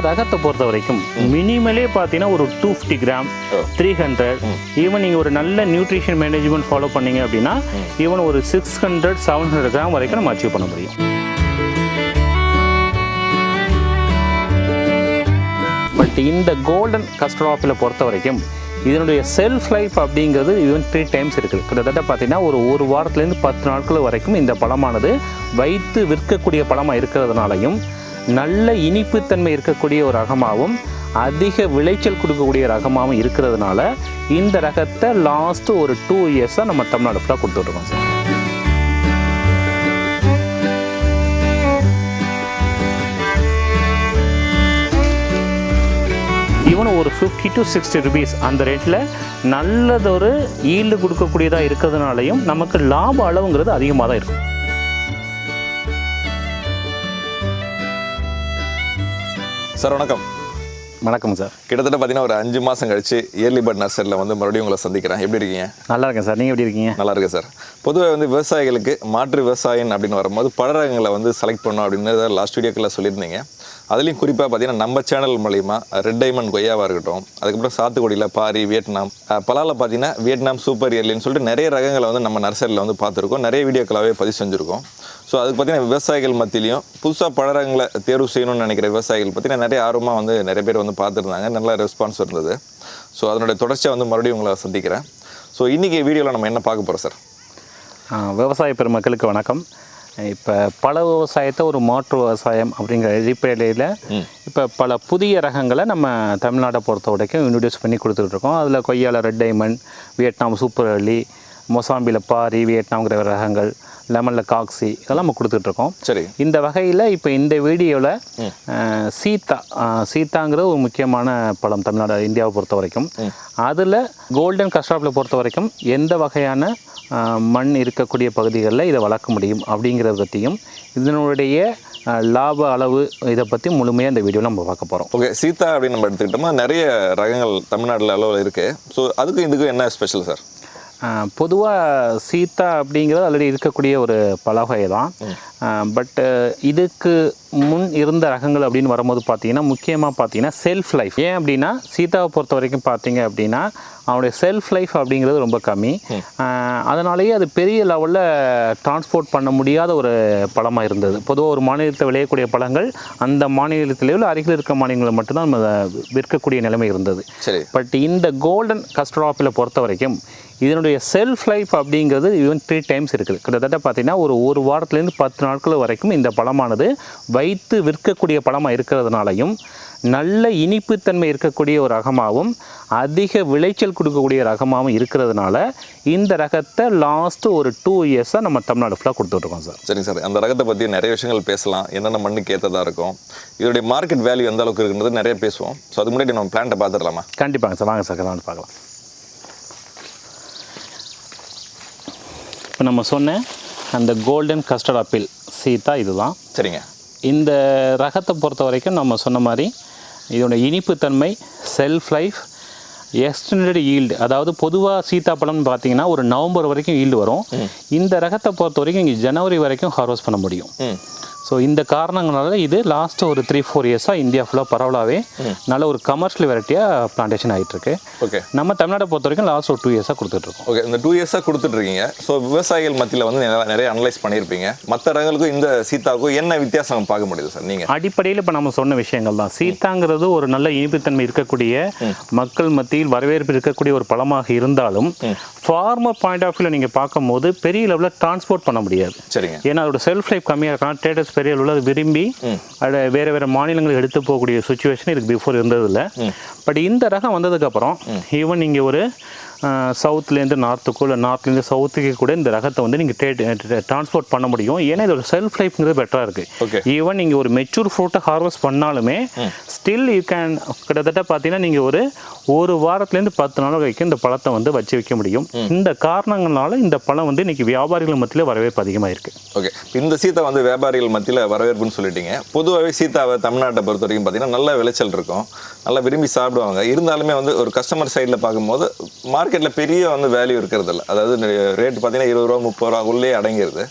ரகத்தை பொறுத்த வரைக்கும் மினிமலே பார்த்தீங்கன்னா ஒரு two fifty gram three hundred even நீங்கள் ஒரு நல்ல நியூட்ரிஷன் மேனேஜ்மெண்ட் ஃபாலோ பண்ணீங்க அப்படின்னா ஈவன் ஒரு six hundred seven hundred gram வரைக்கும் நம்ம அச்சீவ் பண்ண முடியும். பட் இந்த கோல்டன் கஸ்டர்ட் ஆப்பிளை பொறுத்த வரைக்கும் இதனுடைய செல்ஃப் லைஃப் அப்படிங்கிறது ஈவன் த்ரீ டைம்ஸ் இருக்குது கிட்டத்தட்ட பார்த்தீங்கன்னா ஒரு ஒரு வாரத்துலேருந்து பத்து நாட்கள் வரைக்கும் இந்த பழமானது வைத்து விற்கக்கூடிய பழமாக இருக்கிறதுனாலையும் நல்ல இனிப்புத்தன்மை இருக்கக்கூடிய ஒரு ரகமாகவும் அதிக விளைச்சல் கொடுக்கக்கூடிய ரகமாகவும் இருக்கிறதுனால இந்த ரகத்தை லாஸ்ட்டு ஒரு டூ இயர்ஸாக நம்ம தமிழ்நாடு ஃபுல்லாக கொடுத்துட்ருக்கோம் சார். ஈவன் ஒரு ஃபிஃப்டி டு சிக்ஸ்டி ருபீஸ் அந்த ரேட்டில் நல்லதொரு ஈல்டு கொடுக்கக்கூடியதாக இருக்கிறதுனாலையும் நமக்கு லாப அளவுங்கிறது அதிகமாக தான் இருக்கும். சார் வணக்கம். வணக்கம் சார். கிட்டத்தட்ட பார்த்தீங்கன்னா ஒரு அஞ்சு மாதம் கழிச்சு இயர்லி பட் நர்சரியில் வந்து மறுபடியும் உங்களை சந்திக்கிறேன். எப்படி இருக்கீங்க? நல்லா இருக்கேன் சார். நீங்கள் எப்படி இருக்கீங்க? நல்லா இருக்கு சார். பொதுவாக வந்து விவசாயிகளுக்கு மாற்று விவசாயம் அப்படின்னு வரும்போது பழரகங்களை வந்து செலக்ட் பண்ணோம் அப்படின்னு லாஸ்ட் வீடியோக்கில் சொல்லியிருந்தீங்க. அதுலேயும் குறிப்பாக பார்த்தீங்கன்னா நம்ம சேனல் மூலிமா ரெட் டைமண்ட் கொய்யாவாக இருக்கட்டும் அதுக்கப்புறம் சாத்துக்குடியில் பாரி வியட்நாம் பலால பார்த்தீங்கன்னா வியட்நாம் சூப்பர் இயர்லின்னு சொல்லிட்டு நிறைய ரகங்களை வந்து நம்ம நர்சரியில் வந்து பார்த்துருக்கோம். நிறைய வீடியோக்களாகவே பதிவு செஞ்சுருக்கோம். ஸோ அதுக்கு பார்த்தீங்கன்னா விவசாயிகள் மத்தியிலையும் புதுசாக பழரகங்களை தேர்வு செய்யணும்னு நினைக்கிற விவசாயிகள் பார்த்தீங்கன்னா நிறைய ஆர்வமாக வந்து நிறைய பேர் வந்து பார்த்துருந்தாங்க. நல்ல ரெஸ்பான்ஸ் இருந்தது. ஸோ அதனுடைய தொடர்ச்சியாக வந்து மறுபடியும் உங்களை சந்திக்கிறேன். ஸோ இன்றைக்கி வீடியோவில் நம்ம என்ன பார்க்க போகிறோம் சார் விவசாய பெருமக்களுக்கு வணக்கம். இப்போ பல விவசாயத்தை ஒரு மாற்று விவசாயம் அப்படிங்கிற அடிப்படையில் இப்போ பல புதிய ரகங்களை நம்ம தமிழ்நாட்டை பொறுத்த வரைக்கும் இன்ட்ரடியூஸ் பண்ணி கொடுத்துட்ருக்கோம் அதில் கொய்யால ரெட் டைமண்ட் வியட்நாம் சூப்பர் அள்ளி மொசாம்பியில் பாரி வியட்நாம்ங்கிற ரகங்கள் லெமனில் காக்ஸி இதெல்லாம் நம்ம கொடுத்துட்ருக்கோம். சரி. இந்த வகையில் இப்போ இந்த வீடியோவில் சீத்தா அஹ், சீத்தாங்கிற ஒரு முக்கியமான பழம் தமிழ்நாடு இந்தியாவை பொறுத்த வரைக்கும் அதில் கோல்டன் கஸ்டாப்பில் பொறுத்த வரைக்கும் எந்த வகையான மண் இருக்கக்கூடிய பகுதிகளில் இதை வளர்க்க முடியும் அப்படிங்கிறத பற்றியும் இதனுடைய லாப அளவு இதை பற்றி முழுமையாக இந்த வீடியோவில் நம்ம பார்க்க போகிறோம் ஓகே சீதா அப்படின்னு நம்ம எடுத்துக்கிட்டோம்னா நிறைய ரகங்கள் தமிழ்நாட்டில் அளவில் இருக்குது ஸோ அதுக்கும் இதுக்கும் என்ன ஸ்பெஷல் சார் பொதுவாக சீத்தா அப்படிங்கிறது ஆல்ரெடி இருக்கக்கூடிய ஒரு பலவகை தான் பட் இதுக்கு முன் இருந்த ரகங்கள் அப்படின்னு வரும்போது பார்த்தீங்கன்னா முக்கியமாக பார்த்தீங்கன்னா செல்ஃப் லைஃப் ஏன் அப்படின்னா சீதாவை பொறுத்த வரைக்கும் பார்த்தீங்க அப்படின்னா அவனுடைய செல்ஃப் லைஃப் அப்படிங்கிறது ரொம்ப கம்மி. அதனாலேயே அது பெரிய லெவலில் டிரான்ஸ்போர்ட் பண்ண முடியாத ஒரு பழமாக இருந்தது. பொதுவாக ஒரு மாநிலத்தில் விளையக்கூடிய பழங்கள் அந்த மாநிலத்திலேயோ இல்லை அருகில் இருக்க மாநிலங்களில் மட்டும்தான் நம்ம விற்கக்கூடிய நிலைமை இருந்தது. சரி. பட் இந்த கோல்டன் கஸ்டர்ட் ஆப்பிளை பொறுத்த வரைக்கும் இதனுடைய செல்ஃப் லைஃப் அப்படிங்கிறது ஈவன் த்ரீ டைம்ஸ் இருக்குது. கிட்டத்தட்ட பார்த்தீங்கன்னா ஒரு ஒரு வாரத்துலேருந்து பத்து நாட்கள் வரைக்கும் இந்த பழமானது வைத்து விற்கக்கூடிய பழமாக இருக்கிறதுனாலையும் நல்ல இனிப்புத்தன்மை இருக்கக்கூடிய ஒரு ரகமாகவும் அதிக விளைச்சல் கொடுக்கக்கூடிய ரகமாகவும் இருக்கிறதுனால இந்த ரகத்தை லாஸ்ட்டு ஒரு டூ இயர்ஸாக நம்ம தமிழ்நாடு ஃபுல்லாக கொடுத்துட்ருக்கோம் சார். சரிங்க சார். அந்த ரகத்தை பற்றி நிறைய விஷயங்கள் பேசலாம். என்னென்ன மண்ணுக்கு ஏற்றதாக இருக்கும். இதோடைய மார்க்கெட் வேல்யூ எந்த அளவுக்கு இருக்குன்றது நிறைய பேசுவோம். ஸோ அதுக்கு முன்னாடி நம்ம பிளான்ட்டை பார்த்துடலாமா? கண்டிப்பாங்க சார். வாங்க சார் வந்து பார்க்கலாம். இப்போ நம்ம சொன்ன அந்த கோல்டன் கஸ்டர்ட் ஆப்பிள் சீத்தா இதுதான். சரிங்க. இந்த ரகத்தை பொறுத்த வரைக்கும் நம்ம சொன்ன மாதிரி இதோட இனிப்புத்தன்மை செல்ஃப் லைஃப் எக்ஸ்டெண்டட் ஈல்டு அதாவது பொதுவாக சீத்தாப்பழம்னு பார்த்தீங்கன்னா ஒரு நவம்பர் வரைக்கும் ஈல்டு வரும். இந்த ரகத்தை பொறுத்த வரைக்கும் இங்கே ஜனவரி வரைக்கும் ஹார்வெஸ்ட் பண்ண முடியும். ஸோ இந்த காரணங்களால இது லாஸ்ட் ஒரு த்ரீ ஃபோர் இயர்ஸாக இந்தியா ஃபுல்லாக பரவலாகவே நல்ல ஒரு கமர்ஷியல் வெரைட்டியாக பிளான்டேஷன் ஆகிட்டுருக்கு ஓகே நம்ம தமிழ்நாட்டை பொறுத்த வரைக்கும் லாஸ்ட் ஒரு டூ இயர்ஸாக கொடுத்துட்ருக்கோம் ஓகே இந்த டூ இயர்ஸாக கொடுத்துட்ருக்கீங்க ஸோ விவசாயிகள் மத்தியில் வந்து நிறைய- அனலைஸ் பண்ணியிருப்பீங்க. மற்ற ரகங்களுக்கும் இந்த சீதாவுக்கும் என்ன வித்தியாசம் பார்க்க முடியுது சார்? நீங்கள் அடிப்படையில் இப்போ நம்ம சொன்ன விஷயங்கள் தான் சீத்தாங்கிறது ஒரு நல்ல இனிப்புத்தன்மை இருக்கக்கூடிய மக்கள் மத்தியில் வரவேற்பு இருக்கக்கூடிய ஒரு பழமாக இருந்தாலும் ஃபார்மர் பாயிண்ட் ஆஃப் வியூவில் நீங்கள் பார்க்கும்போது பெரிய லெவலில் டிரான்ஸ்போர்ட் பண்ண முடியாது. சரிங்க. ஏன்னா அதோட செல்ஃப் லைஃப் கம்மியாக இருக்கலாம் டேட்டஸ் பெரிய அளவில் விரும்பி அதை வேறு வேறு மாநிலங்களுக்கு எடுத்து போகக்கூடிய சுச்சுவேஷன் இதுக்கு பிஃபோர் இருந்ததில்ல. பட் இந்த ரகம் வந்ததுக்கப்புறம் ஈவன் நீங்கள் ஒரு சவுத்துலேருந்து நார்த்துக்கோ இல்லை நார்த்லேருந்து சவுத்துக்கு கூட இந்த ரகத்தை வந்து நீங்கள் ட்ரேட் டிரான்ஸ்போர்ட் பண்ண முடியும். ஏன்னா இதோட செல்ஃப் லைஃப்ங்கிறது பெட்டராக. இருக்குது ஈவன் நீங்கள் ஒரு மெச்சூர் ஃப்ரூட்டை ஹார்வெஸ்ட் பண்ணாலுமே ஸ்டில் யூ கேன் கிட்டத்தட்ட பார்த்தீங்கன்னா நீங்கள் ஒரு ஒரு வாரத்துலேருந்து பத்து நாள் வரைக்கும் இந்த பழத்தை வந்து வச்சு வைக்க முடியும். இந்த காரணங்களால இந்த பழம் வந்து இன்னைக்கு வியாபாரிகள் மத்தியில் வரவேற்பு அதிகமாக இருக்குது ஓகே இந்த சீத்தா வந்து வியாபாரிகள் மத்தியில் வரவேற்புன்னு சொல்லிட்டீங்க. பொதுவாகவே சீத்தாவை தமிழ்நாட்டை பொறுத்த வரைக்கும் பார்த்தீங்கன்னா நல்ல விளைச்சல் இருக்கும். நல்லா விரும்பி சாப்பிடுவாங்க. இருந்தாலுமே வந்து ஒரு கஸ்டமர் சைடில் பார்க்கும்போது மார்க்கெட்டில் பெரிய வந்து வேல்யூ இருக்கிறது இல்லை அதாவது ரேட் பார்த்தீங்கன்னா இருபது ரூபா முப்பது ரூபா உள்ளே அடங்கிடுது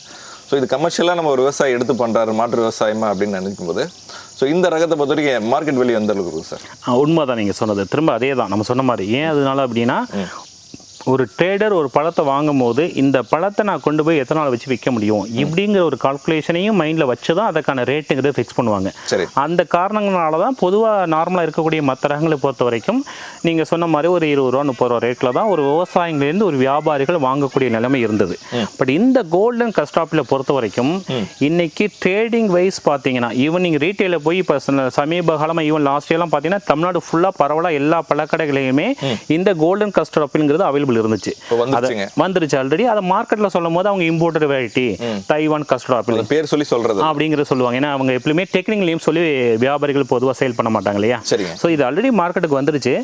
ஸோ இது கமர்ஷியலாக நம்ம ஒரு விவசாயி எடுத்து பண்ணுறாரு மாற்று விவசாயமா அப்படின்னு நினைக்கும்போது ஸோ இந்த ரகத்தை பொறுத்த வரைக்கும் மார்க்கெட் வேல்யூ எந்த அளவுக்கு இருக்கும் சார் ஆ, உண்மைதான் நீங்கள் சொன்னது. திரும்ப அதே தான் நம்ம சொன்ன மாதிரி ஏன் அதனால அப்படின்னா ஒரு ட்ரேடர் ஒரு பழத்தை வாங்கும் போது இந்த பழத்தை நான் கொண்டு போய் எத்தனை நாள் வச்சு விற்க முடியும்? இப்படிங்கிற ஒரு கால்குலேஷனையும் மைண்டில் வச்சு தான் அதுக்கான ரேட்டுங்கிறத ஃபிக்ஸ் பண்ணுவாங்க. அந்த காரணங்களால தான் பொதுவாக நார்மலாக இருக்கக்கூடிய மற்ற ரகங்களை பொறுத்த வரைக்கும் நீங்கள் சொன்ன மாதிரி ஒரு இருபது ரூபா முப்பது ரூபா ரேட்டில் தான் ஒரு விவசாயிலேருந்து ஒரு வியாபாரிகள் வாங்கக்கூடிய நிலைமை இருந்தது. பட் இந்த கோல்டன் கஸ்டாப்பில் பொறுத்த வரைக்கும் இன்னைக்கு ட்ரேடிங் வைஸ் பார்த்தீங்கன்னா ஈவன் நீங்கள் ரீட்டெயிலில் போய் இப்போ சமீப காலமாக ஈவன் லாஸ்ட் இயர்லாம் பார்த்தீங்கன்னா தமிழ்நாடு ஃபுல்லாக பரவலாக எல்லா பழக்கடைகளையுமே இந்த கோல்டன் கஸ்டாப்பிங்கிறது அவைலபிள் இருந்துச்சு. வந்துருச்சு ஆல்ரெடி அதை மார்க்கெட்டில் சொல்லும் போது அவங்க imported variety Taiwan custard apple பேர் சொல்லி சொல்றது. அப்படிங்கிற சொல்லுவாங்க. ஏன்னா அவங்க எப்பவுமே டெக்னிக்கல் நேம் சொல்லி வியாபாரிகள் பொதுவாக சேல் பண்ண மாட்டாங்க இல்லையா? ஸோ இது ஆல்ரெடி மார்க்கெட்டுக்கு வந்துருச்சு.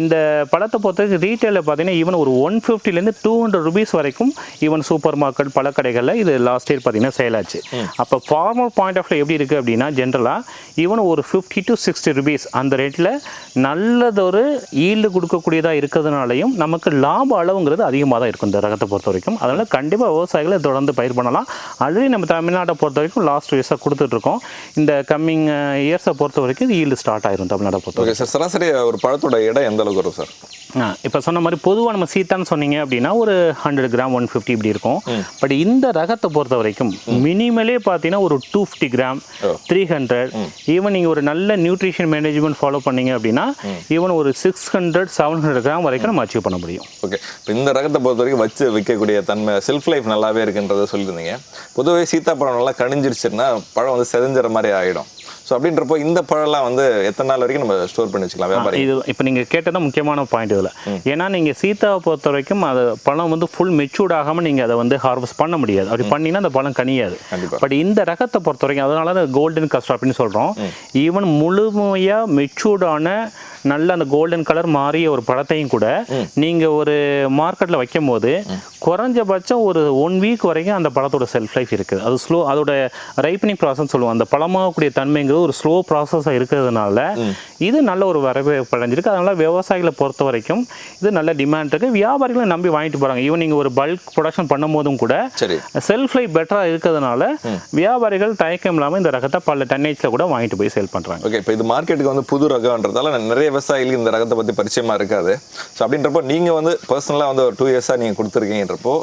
இந்த பழத்தை பொறுத்தவரைக்கும் ரீட்டைலில் பார்த்தீங்கன்னா ஈவன் ஒரு ஒன் ஃபிஃப்டிலேருந்து டூ ஹண்ட்ரட் ருபீஸ் வரைக்கும் ஈவன் சூப்பர் மார்க்கெட் பழக்கடைகளில் இது லாஸ்ட் இயர் பார்த்தீங்கன்னா சேல் ஆச்சு. அப்போ ஃபார்மல் பாயிண்ட் ஆஃப் எப்படி இருக்குது அப்படின்னா ஜென்ரலாக ஈவன் ஒரு ஃபிஃப்டி டு சிக்ஸ்டி ருபீஸ் அந்த ரேட்டில் நல்லதொரு ஈல்டு கொடுக்கக்கூடியதாக இருக்கிறதுனாலையும் நமக்கு லாப அளவுங்கிறது அதிகமாக தான் இருக்கும் இந்த ரகத்தை பொறுத்த வரைக்கும். அதனால் கண்டிப்பாக விவசாயிகளை தொடர்ந்து பயிர் பண்ணலாம். ஆல்ரெடி நம்ம தமிழ்நாட்டை பொறுத்த வரைக்கும் லாஸ்ட் இயர்ஸாக கொடுத்துட்ருக்கோம் இந்த கம்மிங் இயர்ஸை பொறுத்த வரைக்கும் ஈல்டு ஸ்டார்ட் ஆயிரும் தமிழ்நாட்டை பொறுத்த ஓகே சார் சராசரி ஒரு பழத்தோட இடம் எந்த அளவுக்கு வரும் சார் இப்போ சொன்ன மாதிரி பொதுவாக நம்ம சீத்தான்னு சொன்னீங்க அப்படின்னா ஒரு ஹண்ட்ரட் கிராம் ஒன் ஃபிஃப்டி இப்படி இருக்கும். பட் இந்த ரகத்தை பொறுத்த வரைக்கும் மினிமலே பார்த்தீங்கன்னா ஒரு two fifty gram three hundred even நீங்கள் ஒரு நல்ல நியூட்ரிஷன் மேனேஜ்மெண்ட் ஃபாலோ பண்ணீங்க அப்படின்னா ஈவன் ஒரு six hundred seven hundred gram வரைக்கும் நம்ம அச்சீவ் பண்ண முடியும். ஓகே இப்போ இந்த ரகத்தை பொறுத்த வரைக்கும் வச்சு விற்கக்கூடிய தன்மை செல்ஃப் லைஃப் நல்லாவே இருக்குன்றதை சொல்லியிருந்தீங்க. பொதுவாக சீத்தாப்பழம் நல்லா கணிஞ்சிருச்சுன்னா பழம் வந்து செதஞ்சிற மாதிரி ஆகிடும் ஸோ அப்படின்றப்போ இந்த பழம்லாம் வந்து எத்தனை நாள் வரைக்கும் நம்ம ஸ்டோர் பண்ணி வச்சுக்கலாம் வியாபாரி இது இப்போ நீங்கள் கேட்டதான் முக்கியமான பாயிண்ட் இதில். ஏன்னா நீங்கள் சீத்தாவை பொறுத்த வரைக்கும் அது பழம் வந்து ஃபுல் மெச்சூர்ட் ஆகாமல் நீங்கள் அதை வந்து ஹார்வெஸ்ட் பண்ண முடியாது. அப்படி பண்ணினா அந்த பழம் கனியாது. பட் இந்த ரகத்தை பொறுத்த வரைக்கும் அதனால தான் கோல்டன் கஸ்ட் அப்படின்னு சொல்கிறோம் ஈவன் முழுமையாக மெச்சூர்டான நல்ல அந்த கோல்டன் கலர் மாறிய ஒரு பழத்தையும் கூட நீங்கள் ஒரு மார்க்கெட்டில் வைக்கும் போது குறைஞ்சபட்சம் ஒரு ஒன் வீக் வரைக்கும் அந்த பழத்தோட செல்ஃப் லைஃப் இருக்குது. அது ஸ்லோ அதோட ரைப்பனிங் ப்ராசஸ் சொல்லுவோம். அந்த பழமாகக்கூடிய தன்மைங்கிறது ஒரு ஸ்லோ ப்ராசஸாக இருக்கிறதுனால இது நல்ல ஒரு வரவேற்பு அடைஞ்சிருக்கு அதனால் விவசாயிகளை பொறுத்த வரைக்கும் இது நல்ல டிமாண்ட் இருக்குது வியாபாரிகளை நம்பி வாங்கிட்டு போகிறாங்க ஈவன் நீங்கள் ஒரு பல்க் ப்ரொடக்ஷன் பண்ணும் போதும் கூட சரி. செல்ஃப் லைஃப் பெட்டராக இருக்கிறதுனால வியாபாரிகள் தயக்கம் இல்லாமல் இந்த ரகத்தை பல டன்னேஜில் கூட வாங்கிட்டு போய் சேல் பண்ணுறாங்க ஓகே இப்போ இது மார்க்கெட்டுக்கு வந்து புது ரகம்ன்றதால நிறைய விவசாயிகளுக்கு இந்த ரகத்தை பற்றி பரிச்சயமா இருக்காது. ஸோ அப்படின்றப்போ நீங்கள் வந்து பர்சனலாக வந்து ஒரு டூ இயர்ஸாக நீங்கள் கொடுத்துருக்கீங்கன்றப்போ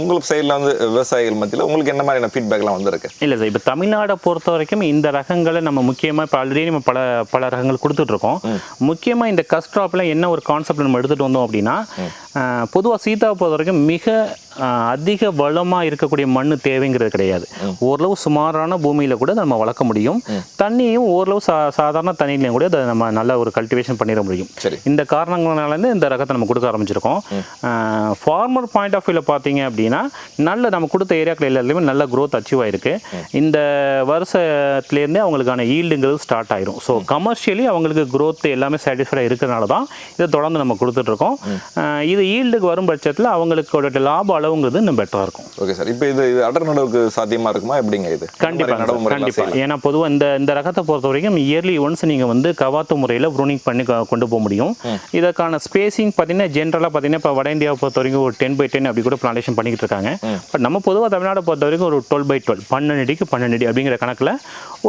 உங்களுக்கு சைடில் வந்து விவசாயிகள் மத்தியில் உங்களுக்கு என்ன மாதிரியான ஃபீட்பேக்லாம் வந்திருக்கு? இல்லை சார் இப்போ தமிழ்நாடை பொறுத்த வரைக்கும் இந்த ரகங்களை நம்ம முக்கியமாக இப்போ ஆல்ரெடி நம்ம பல பல ரகங்கள் கொடுத்துட்ருக்கோம். முக்கியமாக இந்த கஸ்ட்ராப்பில் என்ன ஒரு கான்செப்ட் நம்ம எடுத்துகிட்டு வந்தோம் அப்படின்னா பொதுவாக சீதாவை பொறுத்த வரைக்கும் மிக அதிக வளமாக இருக்கக்கூடிய மண் தேவைங்கிறது கிடையாது. ஓரளவு சுமாரான பூமியில் கூட நம்ம வளர்க்க முடியும். தண்ணியும் ஓரளவு சா சாதாரண தண்ணியிலையும் கூட அதை நம்ம நல்ல ஒரு கல்டிவேஷன் பண்ணிட முடியும். இந்த காரணங்களாலேருந்து இந்த ரகத்தை நம்ம கொடுக்க ஆரம்பிச்சிருக்கோம். ஃபார்மர் பாயிண்ட் ஆஃப் வியூவில் பார்த்தீங்க அப்படின்னா நல்ல நம்ம கொடுத்த ஏரியாக்கள் எல்லாத்துலேயுமே நல்ல growth அச்சீவ் ஆயிருக்கு. இந்த வருஷத்துலேருந்தே அவங்களுக்கான ஈல்டுங்கிறது ஸ்டார்ட் ஆயிரும். ஸோ கமர்ஷியலி அவங்களுக்கு growth எல்லாமே சாட்டிஸ்ஃபைடாக இருக்கிறனால தான் இதை தொடர்ந்து நம்ம கொடுத்துட்ருக்கோம் இது ஈல்டுக்கு வரும் பட்சத்தில் அவங்களுக்கோட லாப அளவுங்கிறது இன்னும் பெட்டராக இருக்கும். ஓகே சார் இப்போ இது இது அடர் நடவுக்கு சாத்தியமா இருக்குமா? எப்படிங்க இது? கண்டிப்பாக கண்டிப்பாக. ஏன்னா பொதுவாக இந்த இந்த ரகத்தை பொறுத்த வரைக்கும் இயர்லி ஒன்ஸ் நீங்கள் வந்து கவாத்து முறையில் ப்ரூனிங் பண்ணி கொண்டு போக முடியும். இதற்கான ஸ்பேசிங் பார்த்தீங்கன்னா ஜென்ரலாக பார்த்தீங்கன்னா இப்போ வட இந்தியாவை பொறுத்த வரைக்கும் ஒரு டென் பை டென் அப்படி கூட பிளான்டேஷன் பண்ணிக்கிட்டு இருக்காங்க. பட் நம்ம பொதுவாக தமிழ்நாடு பொறுத்த வரைக்கும் ஒரு டுவெல் பை டுவெல் பன்னெண்டு அடிக்கு பன்னெண்டு அடி அப்படிங்கிற கணக்கில்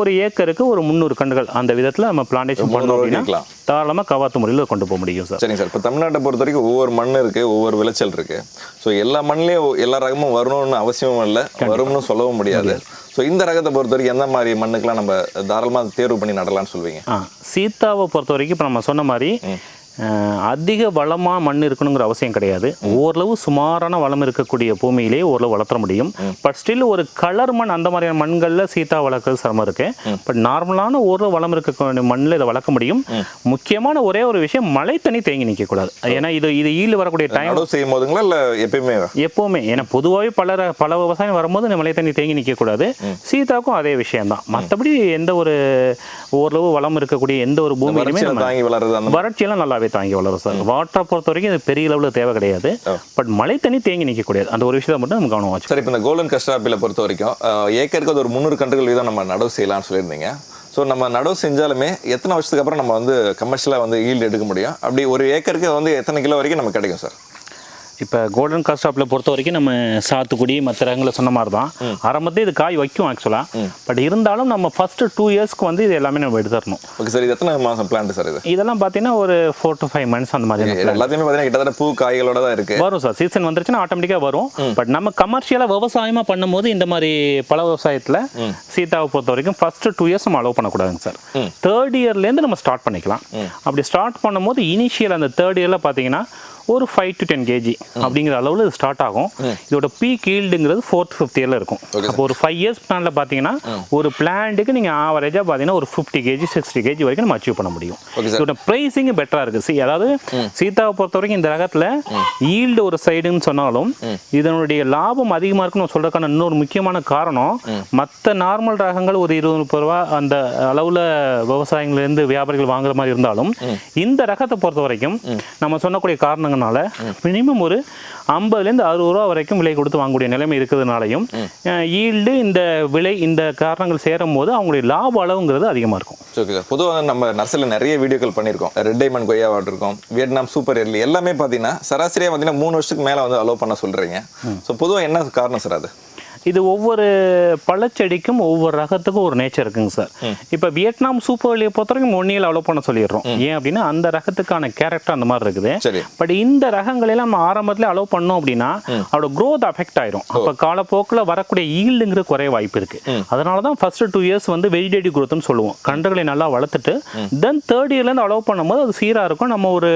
ஒரு ஏக்கருக்கு ஒரு முந்நூறு கண்டுகள் அந்த விதத்தில் நம்ம பிளான்டேஷன் பண்ணோம் அப்படின்னா. தாராளமாக கவாத்து முறையில் கொண்டு போக முடியும் சார். சரிங்க சார். இப்போ தமிழ்நாட்டை பொறுத்த வரைக்கும் ஒவ்வொரு மண் இருக்கு ஒவ்வொரு விளைச்சல் இருக்கு. ஸோ எல்லா மண்ணிலையும் எல்லா ரகமும் வரணும்னு அவசியமும் இல்லை வரும்னு சொல்லவும் முடியாது. ஸோ இந்த ரகத்தை பொறுத்த வரைக்கும் எந்த மாதிரி மண்ணுக்கெல்லாம் நம்ம தாராளமாக தேர்வு பண்ணி நடலாம்னு சொல்லுவீங்க ஆ சீத்தாவை பொறுத்த வரைக்கும் இப்போ நம்ம சொன்ன மாதிரி அதிக வளமாக மண் இருக்கணுங்கிற அவசியம் கிடையாது. ஓரளவு சுமாரான வளம் இருக்கக்கூடிய பூமியிலேயே ஓரளவு வளர்த்த முடியும். பட் ஸ்டில் ஒரு கலர் மண் அந்த மாதிரியான மண்களில் சீத்தா வளர்க்குறது சிரமம் இருக்கு. பட் நார்மலான ஓரளவு வளம் இருக்கக்கூடிய மண்ணில் இதை வளர்க்க முடியும். முக்கியமான ஒரே ஒரு விஷயம் மழை தண்ணி தேங்கி நிற்கக்கூடாது ஏன்னா இது இது ஈல்டு வரக்கூடிய டைம் செய்யும் போதுங்களா இல்லை எப்பயுமே? எப்போவுமே. ஏன்னா பொதுவாகவே பல பல விவசாயம் வரும்போது இந்த மழை தண்ணி தேங்கி நிற்கக்கூடாது சீதாவுக்கும் அதே விஷயம்தான் மற்றபடி எந்த ஒரு ஓரளவு வளம் இருக்கக்கூடிய எந்த ஒரு பூமியிலுமே வறட்சியில நம்ம நல்லாவே தாங்கி வளரும் சார். வாட்டரை பொறுத்த வரைக்கும் இது பெரிய லெவலில் தேவை கிடையாது. பட் மழை தண்ணி தேங்கி நிற்கக்கூடாது அந்த ஒரு விஷயத்தை மட்டும் நம்ம கவனம் சரி இப்போ இந்த கோல்டன் கஸ்டாப்பில பொறுத்த வரைக்கும் ஏக்கருக்கு அது ஒரு முந்நூறு கன்றுகள் வீதம் நம்ம நடவு செய்யலாம்னு சொல்லியிருந்தீங்க. ஸோ நம்ம நடவு செஞ்சாலுமே எத்தனை வருஷத்துக்கு அப்புறம் நம்ம வந்து கமர்ஷியலாக வந்து ஈல்டு எடுக்க முடியும்? அப்படி ஒரு ஏக்கருக்கு வந்து எத்தனை கிலோ வரைக்கும் நமக்கு கிடைக்கும் சார்? இப்போ கோல்டன் காஸ்டாப்பில் பொறுத்த வரைக்கும் நம்ம சாத்துக்குடி மற்ற ரகங்களை சொன்ன மாதிரி தான் ஆரம்பத்தில் இது காய் வைக்கும் ஆக்சுவலாக பட் இருந்தாலும் நம்ம ஃபஸ்ட்டு டூ இயர்ஸ்க்கு வந்து இது எல்லாமே நம்ம எடுத்துடணும். ஓகே சார் இது எத்தனை மாதம் பிளான்ட் சார் இது? இதெல்லாம் பார்த்தீங்கன்னா ஒரு ஃபோர் டு ஃபைவ் மந்த்ஸ் அந்த மாதிரி எல்லாத்தையுமே பார்த்தீங்கன்னா கிட்டத்தட்ட பூ காய்களோட தான் இருக்கு. வரும் சார் சீசன் வந்துருச்சுன்னா ஆட்டோமேட்டிக்காக வரும். பட் நம்ம கமர்ஷியலாக விவசாயமாக பண்ணும்போது இந்த மாதிரி பழ விவசாயத்தில் சீதாவை பொறுத்த வரைக்கும் ஃபஸ்ட்டு டூ இயர்ஸ் நம்ம அலோவ் பண்ணக்கூடாதுங்க சார் தேர்ட் இயர்லேருந்து நம்ம ஸ்டார்ட் பண்ணிக்கலாம். அப்படி ஸ்டார்ட் பண்ணும்போது இனிஷியல் அந்த தேர்ட் இயரில் பார்த்தீங்கன்னா ஒரு ஃபைவ் டு டென் கேஜி அப்படிங்கிற அளவில் இது ஸ்டார்ட் ஆகும். இதோட பீக் ஈல்டுங்கிறது ஃபோர்த் ஃபிஃப்த் இயரில் இருக்கும். அப்போ ஒரு ஃபைவ் இயர்ஸ் பிளானில் பார்த்தீங்கன்னா ஒரு பிளான்ட்டுக்கு நீங்கள் ஆவரேஜாக பார்த்தீங்கன்னா ஒரு ஃபிஃப்டி கேஜி சிக்ஸ்டி கேஜி வரைக்கும் நம்ம அச்சீவ் பண்ண முடியும். இதோட ப்ரைஸிங் பெட்டராக இருக்குது சி அதாவது சீதாவை பொறுத்த வரைக்கும் இந்த ரகத்தில் ஈல்டு ஒரு சைடுன்னு சொன்னாலும் இதனுடைய லாபம் அதிகமாக இருக்குன்னு சொல்றதுக்கான இன்னொரு முக்கியமான காரணம் மற்ற நார்மல் ரகங்கள் ஒரு இருபது முப்பது ரூபா அந்த அளவில் விவசாயிகளிருந்து வியாபாரிகள் வாங்குற மாதிரி இருந்தாலும் இந்த ரகத்தை பொறுத்த வரைக்கும் நம்ம சொன்னக்கூடிய காரணங்களால மினிமம் ஒரு ஐம்பதுலேருந்து அறுபது ரூபா வரைக்கும் விலை கொடுத்து வாங்கக்கூடிய நிலைமை இருக்கிறதுனாலையும் ஈல்டு இந்த விலை இந்த காரணங்கள் சேரும் போது அவங்களுடைய லாப அளவுங்கிறது அதிகமாக இருக்கும். Okay sir. பொதுவாக நம்ம நர்சரியில் நிறைய வீடியோக்கள் பண்ணியிருக்கோம். ரெட் டைமண்ட் கொய்யா இருக்கும் வியட்நாம் சூப்பர் எர்லி எல்லாமே பார்த்தீங்கன்னா சராசரியாக பார்த்தீங்கன்னா மூணு வருஷத்துக்கு மேலே வந்து அலோவ் பண்ண சொல்கிறீங்க ஸோ பொதுவாக என்ன காரணம் சார் அது? இது ஒவ்வொரு பழச்செடிக்கும் ஒவ்வொரு ரகத்துக்கும் ஒரு நேச்சர் இருக்குங்க சார். இப்போ வியட்நாம் சூப்பர் வழியை பொறுத்த வரைக்கும் ஒன்னியில் அலோவ் பண்ண சொல்லிடுறோம். ஏன் அப்படின்னா அந்த ரகத்துக்கான கேரக்டர் அந்த மாதிரி இருக்குது. பட் இந்த ரகங்களெல்லாம் நம்ம ஆரம்பத்தில் அலோவ் பண்ணோம் அப்படின்னா அதோட growth அஃபெக்ட் ஆயிரும். அப்போ காலப்போக்கில் வரக்கூடிய ஈல்டுங்கிற குறைய வாய்ப்பு இருக்கு. அதனால தான் ஃபர்ஸ்ட் டூ இயர்ஸ் வந்து வெஜிடேட்டிவ் growthன்னு சொல்லுவோம். கன்றுகளை நல்லா வளர்த்துட்டு தென் தேர்ட் இயர்லேருந்து அலோவ் பண்ணும்போது அது சீராக இருக்கும். நம்ம ஒரு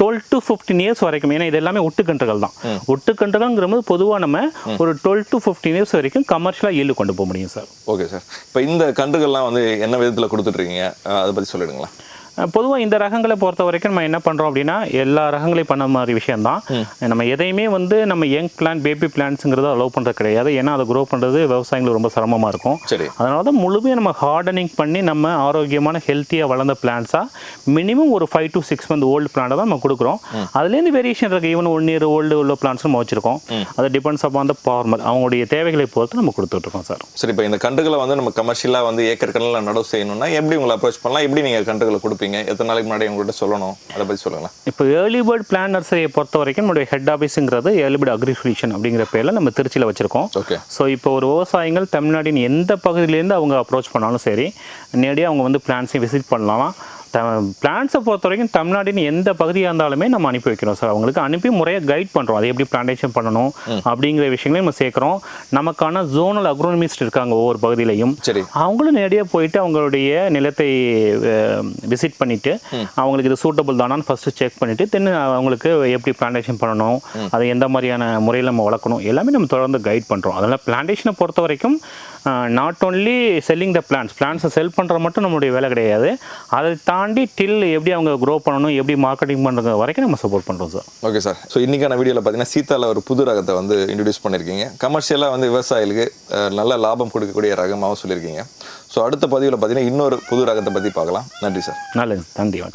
டுவெல் டு ஃபிஃப்டீன் இயர்ஸ் வரைக்கும். ஏன்னா இது எல்லாமே ஒட்டுக்கன்றுகள் தான். ஒட்டுக்கன்றுகள்ங்கிறது பொதுவாக நம்ம ஒரு டுவெல் டு ஃபிஃப்டீன் இயர்ஸ் வரைக்கும் கமர்ஷியலாக ஈல்டு கொண்டு போக முடியும் சார் ஓகே சார் இப்போ இந்த கன்றுகள்லாம் வந்து என்ன விதத்தில் கொடுத்துட்ருக்கீங்க அதை பற்றி சொல்லிடுங்களா பொதுவாக இந்த ரகங்களை பொறுத்த வரைக்கும் நம்ம என்ன பண்ணுறோம் அப்படின்னா எல்லா ரகங்களையும் பண்ண மாதிரி விஷயம்தான். நம்ம எதையுமே வந்து நம்ம யங் பிளான் பேபி பிளான்ஸுங்கிறத அலோவ் பண்ணுறது கிடையாது. ஏன்னா அதை க்ரோ பண்ணுறது விவசாயிகளுக்கு ரொம்ப சிரமமாக இருக்கும். சரி. அதனால தான் முழுமையாக நம்ம ஹார்டனிங் பண்ணி நம்ம ஆரோக்கியமான ஹெல்த்தியாக வளர்ந்த பிளான்ஸாக மினிமம் ஒரு five to six month old பிளான்ட்டை தான் நம்ம கொடுக்குறோம். அதுலேருந்து வேரியேஷன் இருக்குது ஈவன் ஒன் இயர் ஓல்டு உள்ள பிளான்ஸ் நம்ம வச்சுருக்கோம். அது டிபெண்ட்ஸ் அப்பான் த ஃபார்மர் அவங்களுடைய தேவைகளை பொறுத்து நம்ம கொடுத்துட்ருக்கோம் சார் சரி இப்போ இந்த கன்றுகளை வந்து நம்ம கமர்ஷியலாக வந்து ஏக்கர் கணக்கில் நடவு செய்யணும்னா எப்படி உங்களை அப்ரோச் பண்ணலாம்? எப்படி நீங்கள் கன்றுகளை கொடுப்பீங்க? எத்தனை நாளைக்கு முன்னாடி உங்கள்கிட்ட சொல்லணும்? அதை பற்றி சொல்லுங்களேன். இப்போ ஏர்லி பேர்ட் பிளான் நர்சரியை பொறுத்த வரைக்கும் நம்மளுடைய ஹெட் ஆஃபீஸுங்கிறது ஏர்லி பேர்ட் அக்ரி சொல்யூஷன் அப்படிங்கிற பேரில் நம்ம திருச்சியில் வச்சுருக்கோம். ஓகே ஸோ இப்போ ஒரு விவசாயிகள் தமிழ்நாட்டின் எந்த பகுதியிலேருந்து அவங்க அப்ரோச் பண்ணாலும் சரி நேரடியாக அவங்க வந்து பிளான்ஸையும் விசிட் பண்ணலாம். பிளான்ஸை பொறுத்த வரைக்கும் தமிழ்நாட்டின் எந்த பகுதியாக இருந்தாலுமே நம்ம அனுப்பி வைக்கிறோம் சார் அவங்களுக்கு அனுப்பி முறையாக கைட் பண்ணுறோம் அதை எப்படி பிளான்டேஷன் பண்ணணும் அப்படிங்கிற விஷயங்களையும் நம்ம சேர்க்குறோம். நமக்கான ஜோனல் அக்ரோனமிஸ்ட் இருக்காங்க ஒவ்வொரு பகுதியிலையும். சரி. அவங்களும் நேரடியாக போயிட்டு அவங்களுடைய நிலத்தை விசிட் பண்ணிட்டு அவங்களுக்கு இது சூட்டபிள் தானான்னு ஃபர்ஸ்ட் செக் பண்ணிட்டு தென் அவங்களுக்கு எப்படி பிளான்டேஷன் பண்ணணும் அதை எந்த மாதிரியான முறையில் நம்ம வளர்க்கணும் எல்லாமே நம்ம தொடர்ந்து கைட் பண்ணுறோம் அதனால் பிளான்டேஷனை பொறுத்த வரைக்கும் not only selling the plants பிளான்ஸை sell பண்ணுற மட்டும் நம்மளுடைய வேலை கிடையாது. அதை தாண்டி டில் எப்படி அவங்க க்ரோ பண்ணணும் எப்படி மார்க்கெட்டிங் பண்ணுறது வரைக்கும் நம்ம சப்போர்ட் பண்ணுறோம் சார் ஓகே சார் ஸோ இன்றைக்கான வீடியோவில் பார்த்தீங்கன்னா சீத்தால ஒரு புது ரகத்தை வந்து இன்ட்ரடியூஸ் பண்ணியிருக்கீங்க கமர்ஷியலாக வந்து விவசாயிகளுக்கு நல்ல லாபம் கொடுக்கக்கூடிய ரகமாகவும் சொல்லியிருக்கீங்க ஸோ அடுத்த பதிவில் பார்த்தீங்கன்னா இன்னொரு புது ரகத்தை பற்றி பார்க்கலாம். நன்றி சார் நல்லது நன்றி